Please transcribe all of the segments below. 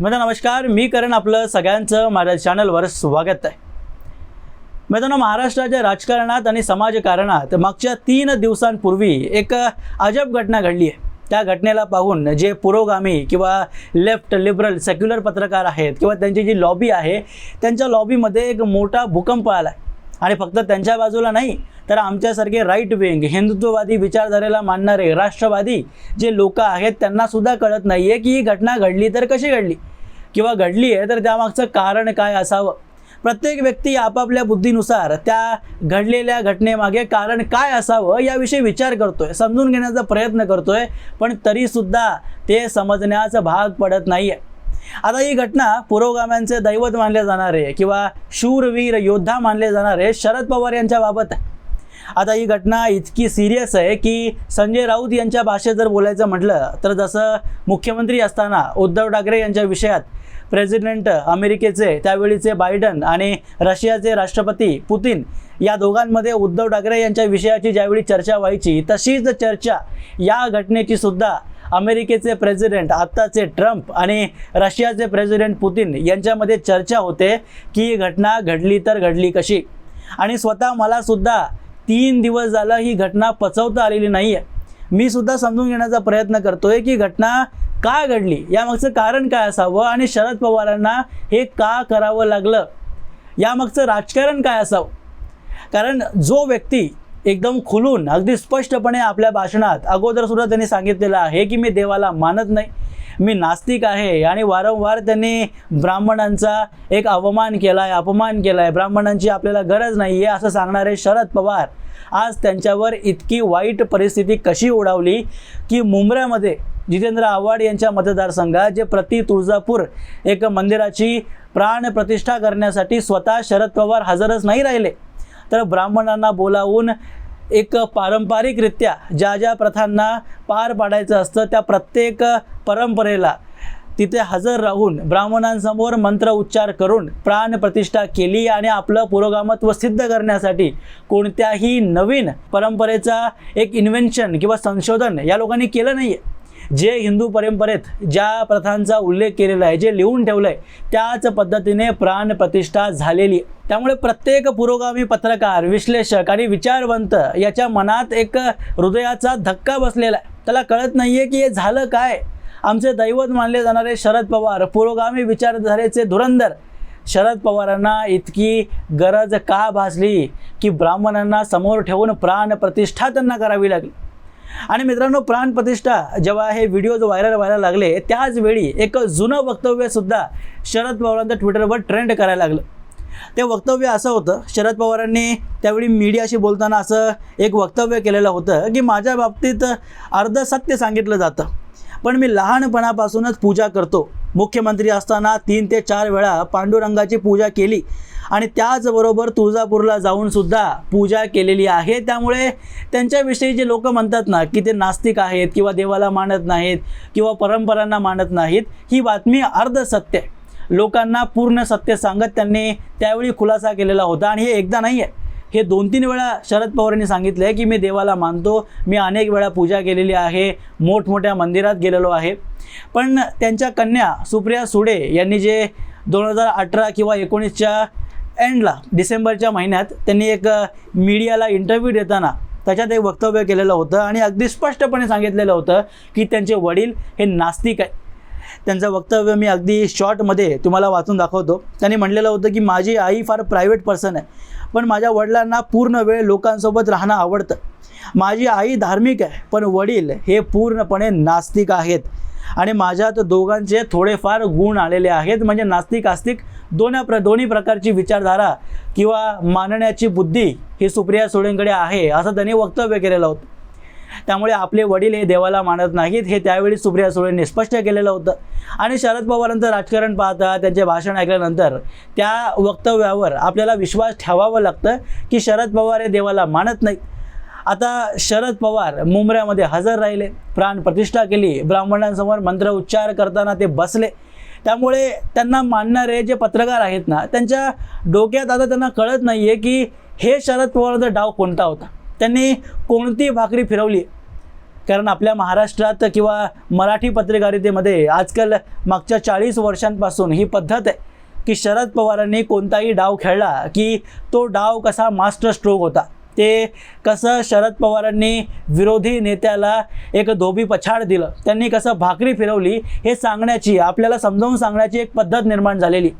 मित्रांनो नमस्कार. मी करण आपलं सगळ्यांचं माझ्या चॅनलवर स्वागत आहे. मित्रांनो महाराष्ट्राच्या राजकारणात आणि समाजकारणात मागच्या तीन दिवसांपूर्वी एक अजब घटना घडली आहे. त्या घटनेला पाहून जे पुरोगामी किंवा लेफ्ट लिबरल सेक्युलर पत्रकार आहेत किंवा त्यांची जी लॉबी आहे त्यांच्या लॉबीमध्ये एक मोठा भूकंप आला आहे आणि फक्त त्यांच्या बाजूला नाही तर आमच्यासारखे राईट विंग हिंदुत्ववादी विचारधारेला मानणारे राष्ट्रवादी जे लोक आहेत त्यांना सुद्धा कळत नाही आहे की ही घटना घडली तर कशी घडली? किंवा घडली आहे तर त्यामागचं कारण काय असावं? प्रत्येक व्यक्ती आपापल्या बुद्धीनुसार त्या घडलेल्या घटनेमागे कारण काय असावं याविषयी विचार करतोय समजून घेण्याचा प्रयत्न करतोय पण तरीसुद्धा ते समजण्याचा भाग पडत नाही आहे आता ही घटना पुरोगाम्यांचे दैवत मानले जाणारे किंवा शूरवीर योद्धा मानले जाणारे शरद पवार यांच्या बाबत आहे. आता ही घटना इतकी सिरियस आहे की संजय राऊत यांच्या भाषेत जर बोलायचं म्हटलं तर जसं मुख्यमंत्री असताना उद्धव ठाकरे यांच्या विषयात प्रेसिडेंट अमेरिकेचे त्यावेळीचे बायडन आणि रशियाचे राष्ट्रपती पुतीन या दोघांमध्ये उद्धव ठाकरे यांच्या विषयाची ज्यावेळी चर्चा व्हायची तशीच चर्चा या घटनेची सुद्धा अमेरिकेचे प्रेसिडेंट आत्ताचे ट्रम्प आणि रशियाचे प्रेसिडेंट पुतीन यांच्यामध्ये चर्चा होते की ही घटना घडली तर घडली कशी. आणि स्वतः मलासुद्धा तीन दिवस झालं ही घटना पचवता आलेली नाही आहे मी सुद्धा समजून घेण्याचा प्रयत्न करतोय की घटना का घडली? यामागचं कारण काय असावं आणि शरद पवारांना हे का करावं लागलं? यामागचं राजकारण काय असावं? कारण जो व्यक्ती एकदम खुलून अगदी स्पष्टपणे आपल्या भाषणात अगोदर सुद्धा त्यांनी सांगितलेलं आहे की मी देवाला मानत नाही. मी नास्तिक आहे आणि वारंवार त्यांनी ब्राह्मणांचा एक अवमान केला आहे अपमान केला आहे ब्राह्मणांची आपल्याला गरज नाही आहे असं सांगणारे शरद पवार आज त्यांच्यावर इतकी वाईट परिस्थिती कशी ओढावली की मुंबऱ्यामध्ये जितेंद्र आव्हाड यांच्या मतदारसंघात जे प्रति तुळजापूर एक मंदिराची प्राण प्रतिष्ठा करण्यासाठी स्वतः शरद पवार हजरच नाही राहिले. तर ब्राह्मणांना बोलावून एक पारंपरिकरित्या ज्या ज्या प्रथांना पार पाडायचं असतं त्या प्रत्येक परंपरेला तिथे हजर राहून ब्राह्मणांसमोर मंत्र उच्चार करून प्राण प्रतिष्ठा केली आणि आपलं पुरोगामत्व सिद्ध करण्यासाठी कोणत्याही नवीन परंपरेचा एक इन्व्हेन्शन किंवा संशोधन या लोकांनी केलं नाही आहे जे हिंदू परंपरेत ज्या प्रथांचा उल्लेख केलेला आहे जे लिहून ठेवलं आहे त्याच पद्धतीने प्राण प्रतिष्ठा झालेली. आहे. त्यामुळे प्रत्येक पुरोगामी पत्रकार विश्लेषक आणि विचारवंत याच्या मनात एक हृदयाचा धक्का बसलेला आहे. त्याला कळत नाही आहे की हे झालं काय? आमचे दैवत मानले जाणारे शरद पवार पुरोगामी विचारधारेचे धुरंधर. शरद पवारांना इतकी गरज का भासली की ब्राह्मणांना समोर ठेवून प्राण प्रतिष्ठा त्यांना करावी लागली? आणि मित्रांनो प्राण प्रतिष्ठा जेव्हा हे व्हिडिओज व्हायरल व्हायला लागले त्याच वेळी एक जुनं वक्तव्यसुद्धा शरद पवारांचं ट्विटरवर ट्रेंड करायला लागलं. ते वक्तव्य असं होतं शरद पवारांनी त्यावेळी मीडियाशी बोलताना असं एक वक्तव्य केलेलं होतं की माझ्या बाबतीत अर्ध सत्य सांगितलं जातं. पण मी लहानपणापासूनच पूजा करतो. मुख्यमंत्री असताना तीन ते चार वेळा पांडुरंगाची पूजा केली. आणि त्याचबरोबर तुळजापूरला जाऊन सुद्धा पूजा केलेली आहे. त्यामुळे त्यांच्याविषयी जे लोक म्हणतात ना की ते नास्तिक आहेत किंवा देवाला मानत नाहीत किंवा परंपरांना मानत नाहीत ही बातमी अर्ध सत्य आहे लोकांना पूर्ण सत्य सांगत त्यांनी त्यावेळी खुलासा केलेला होता आणि हे एकदा नाही आहे हे दोन तीन वेळा शरद पवारांनी सांगितलं आहे की मी देवाला मानतो मी अनेक वेळा पूजा केलेली आहे मोठमोठ्या मंदिरात गेलेलो आहे. पण त्यांच्या कन्या सुप्रिया सुडे यांनी जे दोन हजार अठरा किंवा एकोणीसच्या एंडला डिसेंबरच्या महिन्यात त्यांनी एक मीडियाला इंटरव्ह्यू देताना त्याच्यात एक वक्तव्य केलेलं होतं आणि अगदी स्पष्टपणे सांगितलेलं होतं की त्यांचे वडील हे नास्तिक आहे त्यांचं वक्तव्य मी अगदी शॉर्टमध्ये तुम्हाला वाचून दाखवतो. त्यांनी म्हणलेलं होतं की माझी आई फार प्रायव्हेट पर्सन आहे पण माझ्या वडिलांना पूर्ण वेळ लोकांसोबत राहणं आवडतं. माझी आई धार्मिक आहे पण वडील हे पूर्णपणे नास्तिक आहेत. आणि माझ्यात दोघांचे थोडेफार गुण आलेले आहेत. म्हणजे नास्तिक आस्तिक दोन्या प्र दोन्ही प्रकारची विचारधारा किंवा मानण्याची बुद्धी ही सुप्रिया सुळेंकडे आहे असं त्यांनी वक्तव्य केलेलं होतं. त्यामुळे आपले वडील हे देवाला मानत नाहीत. हे त्यावेळी सुप्रिया सुळेंनी स्पष्ट केलेलं होतं. आणि शरद पवारांचं राजकारण पाहता त्यांचे भाषण ऐकल्यानंतर त्या वक्तव्यावर आपल्याला विश्वास ठेवावं लागतं की शरद पवार हे देवाला मानत नाहीत. आता शरद पवार मुंबऱ्यामध्ये हजर राहिले. प्राण प्रतिष्ठा केली. ब्राह्मणांसमोर मंत्र उच्चार करताना ते बसले. त्यामुळे त्यांना मानणारे जे पत्रकार आहेत ना त्यांच्या डोक्यात आता त्यांना कळत नाही आहे की हे शरद पवारांचा डाव कोणता होता. त्यांनी कोणती भाकरी फिरवली? कारण आपल्या महाराष्ट्रात किंवा मराठी पत्रकारितेमध्ये आजकाल मागच्या चाळीस वर्षांपासून ही पद्धत आहे की शरद पवारांनी कोणताही डाव खेळला की तो डाव कसा मास्टर स्ट्रोक होता. ते कसं शरद पवारांनी विरोधी नेत्याला एक धोबी पछाड दिलं त्यांनी कसं भाकरी फिरवली हे सांगण्याची आपल्याला समजावून सांगण्याची एक पद्धत निर्माण झालेली.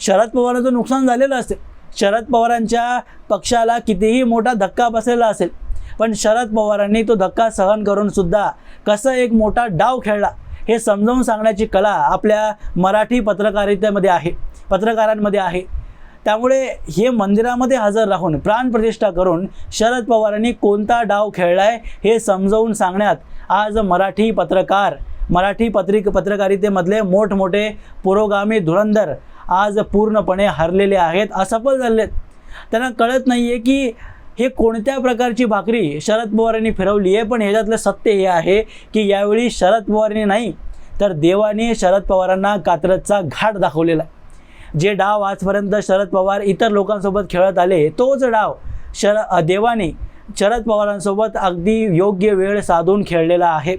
शरद पवारांचं नुकसान झालेलं असेल शरद पवारांच्या पक्षाला कितीही मोठा धक्का बसलेला असेल पण शरद पवारांनी तो धक्का सहन करून सुद्धा कसं एक मोठा डाव खेळला हे समजावून सांगण्याची कला आपल्या मराठी पत्रकारितेमध्ये आहे पत्रकारांमध्ये आहे. त्यामुळे हे मंदिरामध्ये हजर राहून प्राणप्रतिष्ठा करून शरद पवारांनी कोणता डाव खेळलाय हे समजावून सांगण्यात आज मराठी पत्रकार मराठी पत्रिक पत्रकारितेमधले मोठमोठे पुरोगामी धुरंधर आज पूर्णपणे हरलेले आहेत असफल झाले आहेत त्यांना कळत नाही आहे की हे कोणत्या प्रकारची भाकरी शरद पवारांनी फिरवली आहे पण ह्याच्यातलं सत्य हे आहे की यावेळी शरद पवारांनी नाही तर देवाने शरद पवारांना कात्रजचा घाट दाखवलेला आहे. जे डाव आजपर्यंत शरद पवार इतर लोकांसोबत खेळत आले तोच डाव शर देवाने शरद पवारांसोबत अगदी योग्य वेळ साधून खेळलेला आहे.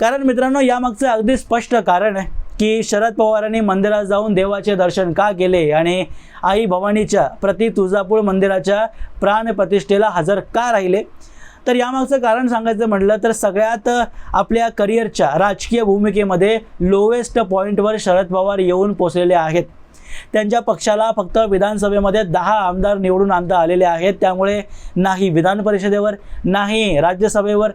कारण मित्रांनो यामागचं अगदी स्पष्ट कारण आहे की शरद पवारांनी मंदिरात जाऊन देवाचे दर्शन का केले? आणि आई भवानीच्या प्रति तुळजापूर मंदिराच्या प्राणप्रतिष्ठेला हजर का राहिले? तर यामागचं कारण सांगायचं म्हटलं तर सगळ्यात आपल्या करिअरच्या राजकीय भूमिकेमध्ये लोवेस्ट पॉईंटवर शरद पवार येऊन पोचलेले आहेत. त्यांच्या पक्षाला फक्त विधानसभेमध्ये दहा आमदार निवडून आणता आलेले आहेत. त्यामुळे नाही विधान परिषदेवर नाही राज्यसभेवर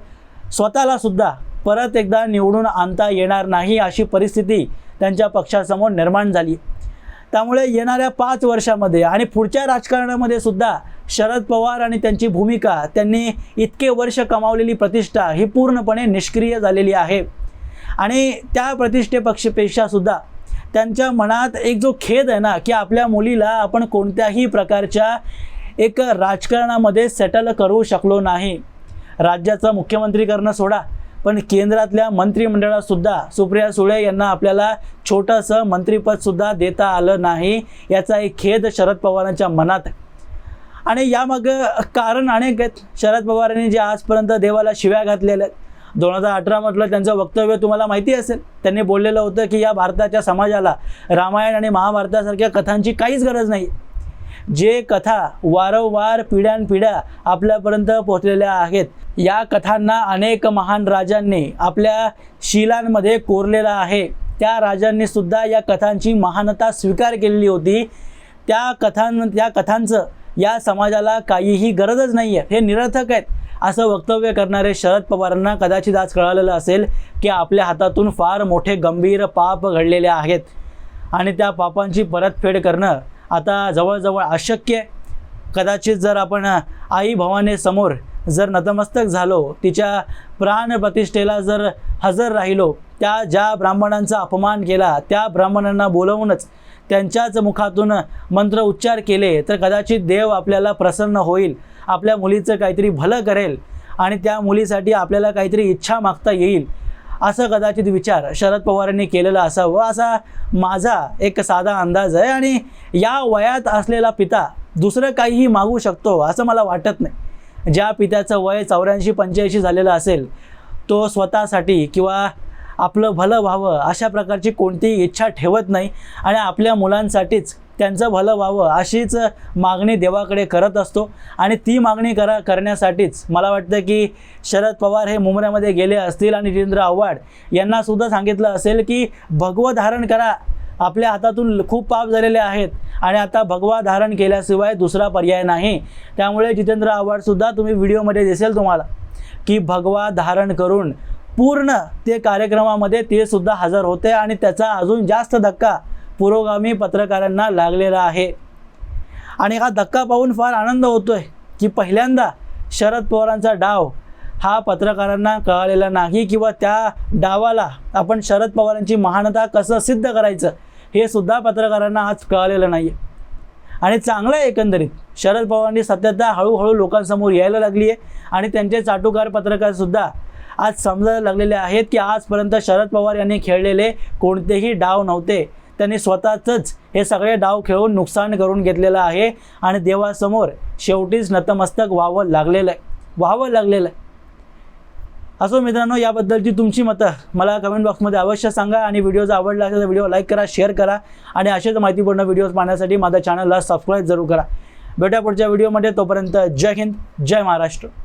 स्वतःला सुद्धा परत एकदा निवडून आणता येणार नाही अशी परिस्थिती त्यांच्या पक्षासमोर निर्माण झाली. त्यामुळे येणाऱ्या पाच वर्षामध्ये आणि पुढच्या राजकारणामध्ये सुद्धा शरद पवार आणि त्यांची भूमिका त्यांनी इतके वर्ष कमावलेली प्रतिष्ठा ही पूर्णपणे निष्क्रिय झालेली आहे. आणि त्या प्रतिष्ठेपक्षपेक्षा सुद्धा त्यांच्या मनात एक जो खेद आहे ना की आपल्या मुलीला आपण कोणत्याही प्रकारच्या एक राजकारणामध्ये सेटल करू शकलो नाही. राज्याचा मुख्यमंत्री करणं सोडा पण केंद्रातल्या मंत्रिमंडळातसुद्धा सुप्रिया सुळे यांना आपल्याला छोटंसं मंत्रिपदसुद्धा देता आलं नाही याचा एक खेद शरद पवारांच्या मनात आहे. आणि यामागं कारण अनेक आहेत. शरद पवारांनी जे आजपर्यंत देवाला शिव्या घातलेल्या आहेत. दोन हजार अठरामधलं त्यांचं वक्तव्य तुम्हाला माहिती असेल. त्यांनी बोललेलं होतं की या भारताच्या समाजाला रामायण आणि महाभारतासारख्या कथांची काहीच गरज नाही. जे कथा वारंवार पिढ्यानपिढ्या आपल्यापर्यंत पोहोचलेल्या आहेत या कथांना अनेक महान राजांनी आपल्या शिलांमध्ये कोरलेला आहे. त्या राजांनी सुद्धा या कथांची महानता स्वीकार केलेली होती. त्या कथां त्या कथांचं या समाजाला काहीही गरजच नाही आहे हे निरर्थक आहेत. असं वक्तव्य करणारे शरद पवारांना कदाचित आज कळालेलं असेल की आपल्या हातातून फार मोठे गंभीर पाप घडलेले आहेत आणि त्या पापांची परतफेड करणं आता जवळजवळ अशक्य आहे. कदाचित जर आपण आई भवानेसमोर जर नतमस्तक झालो तिच्या प्राणप्रतिष्ठेला जर हजर राहिलो त्या ज्या ब्राह्मणांचा अपमान केला त्या ब्राह्मणांना बोलवूनच त्यांच्याच मुखातून मंत्र उच्चार केले तर कदाचित देव आपल्याला प्रसन्न होईल आपल्या मुलीचं काहीतरी भलं करेल आणि त्या मुलीसाठी आपल्याला काहीतरी इच्छा मागता येईल. असं कदाचित विचार शरद पवारांनी केलेला असावं. असा माझा एक साधा अंदाज आहे आणि या वयात असलेला पिता दुसरं काहीही मागू शकतो असं मला वाटत नाही. ज्या पित्याचं वय चौऱ्याऐंशी पंच्याऐंशी झालेलं असेल तो स्वतःसाठी किंवा आपलं भलं व्हावं अशा प्रकारची कोणतीही इच्छा ठेवत नाही आणि आपल्या मुलांसाठीच त्यांचं भलं व्हावं अशीच मागणी देवाकडे करत असतो. आणि ती मागणी करा करण्यासाठीच मला वाटतं की शरद पवार हे मुंबऱ्यामध्ये गेले असतील आणि जितेंद्र आव्हाड यांनासुद्धा सांगितलं असेल की भगवं धारण करा. आपल्या हातातून खूप पाप झालेले आहेत आणि आता भगवा धारण केल्याशिवाय दुसरा पर्याय नाही. त्यामुळे जितेंद्र आव्हाडसुद्धा तुम्ही व्हिडिओमध्ये दिसेल तुम्हाला की भगवा धारण करून पूर्ण ते कार्यक्रमामध्ये ते सुद्धा हजर होते आणि त्याचा अजून जास्त धक्का पुरोगामी पत्रकारांना लागलेला आहे. आणि हा धक्का पाहून फार आनंद होतो आहे की पहिल्यांदा शरद पवारांचा डाव हा पत्रकारांना कळालेला नाही किंवा त्या डावाला आपण शरद पवारांची महानता कसं सिद्ध करायचं हे सुद्धा पत्रकारांना आज कळालेलं नाही आहे आणि चांगलं आहे एकंदरीत. शरद पवारांनी सत्यता हळूहळू लोकांसमोर यायला लागली आहे आणि त्यांचे चाटुकार पत्रकारसुद्धा आज समजायला लागलेले आहेत की आजपर्यंत शरद पवार यांनी खेळलेले कोणतेही डाव नव्हते. त्यांनी स्वतःचंच हे सगळे डाव खेळून नुकसान करून घेतलेलं आहे. आणि देवासमोर शेवटीच नतमस्तक व्हावं लागलेलं आहे. व्हावं लागलेलं आहे. असो मित्रांनो याबद्दलची तुमची मतं मला कमेंट बॉक्समध्ये अवश्य सांगा. आणि व्हिडिओ जर आवडला असेल तर व्हिडिओ लाईक करा शेअर करा. आणि असेच माहितीपूर्ण व्हिडिओज पाहण्यासाठी माझ्या चॅनलला सबस्क्राईब जरूर करा. भेटा पुढच्या व्हिडिओमध्ये तोपर्यंत जय हिंद जय महाराष्ट्र.